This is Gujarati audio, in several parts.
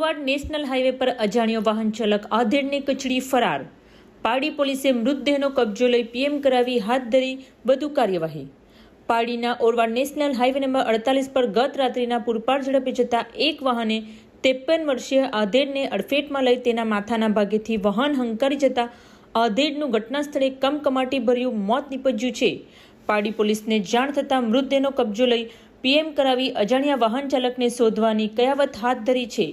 ઓરવાડ નેશનલ હાઈવે પર અજાણ્યો વાહન ચાલક આધેડને કચડી ફરાર. પાડી પોલીસે મૃતદેહનો કબજો લઈ પીએમ કરાવી હાથ ધરી વધુ કાર્યવાહી. પાડીના ઓરવાડ નેશનલ હાઈવે નંબર અડતાલીસ પર ગત રાત્રિના પૂરપાટ ઝડપે જતા એક વાહને ત્રેપન વર્ષીય આધેડને અડફેટમાં લઈ તેના માથાના ભાગેથી વાહન હંકારી જતા આધેડનું ઘટના સ્થળે કમકમાટી ભર્યું મોત નીપજ્યું છે. પાડી પોલીસને જાણ થતાં મૃતદેહનો કબજો લઈ પીએમ કરાવી અજાણ્યા વાહન ચાલકને શોધવાની કયાવત હાથ ધરી છે.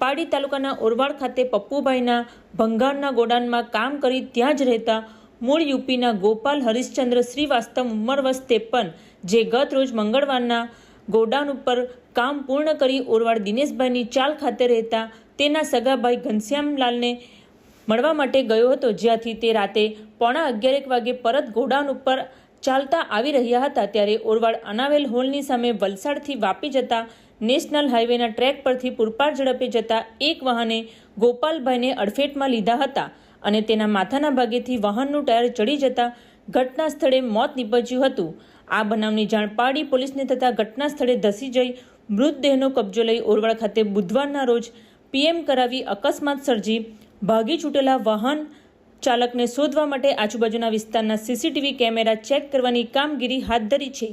પાડી તાલુકાના ઓરવાડ ખાતે પપ્પુભાઈના ભંગારના ગોડાઉનમાં કામ કરી ત્યાં જ રહેતા મૂળ યુપીના ગોપાલ હરિશ્ચંદ્ર શ્રીવાસ્તવ ઉંમર વર્ષ જે ગત રોજ મંગળવારના ગોડાઉન ઉપર કામ પૂર્ણ કરી ઓરવાડ દિનેશભાઈની ચાલ ખાતે રહેતા તેના સગાભાઈ ઘનશ્યામલાલને મળવા માટે ગયો હતો, જ્યાંથી તે રાતે પોણા અગિયારેક વાગે પરત ગોડાઉન ઉપર ચાલતા આવી રહ્યા હતા, ત્યારે ઓરવાડ અનાવેલ હોલની સામે વલસાડથી વાપી જતા નેશનલ હાઈવેના ટ્રેક પરથી પૂરપાર ઝડપે જતા એક વાહને ગોપાલભાઈને અડફેટમાં લીધા હતા અને તેના માથાના ભાગેથી વાહનનું ટાયર ચડી જતા ઘટના સ્થળે મોત નીપજ્યું હતું. આ બનાવની જાણ પાડી પોલીસને થતાં ઘટના સ્થળે ધસી જઈ મૃતદેહનો કબજો લઈ ઓરવાડ ખાતે બુધવારના રોજ પીએમ કરાવી અકસ્માત સર્જી ભાગી છૂટેલા વાહન ચાલકને શોધવા માટે આજુબાજુના વિસ્તારના સીસીટીવી કેમેરા ચેક કરવાની કામગીરી હાથ ધરી છે.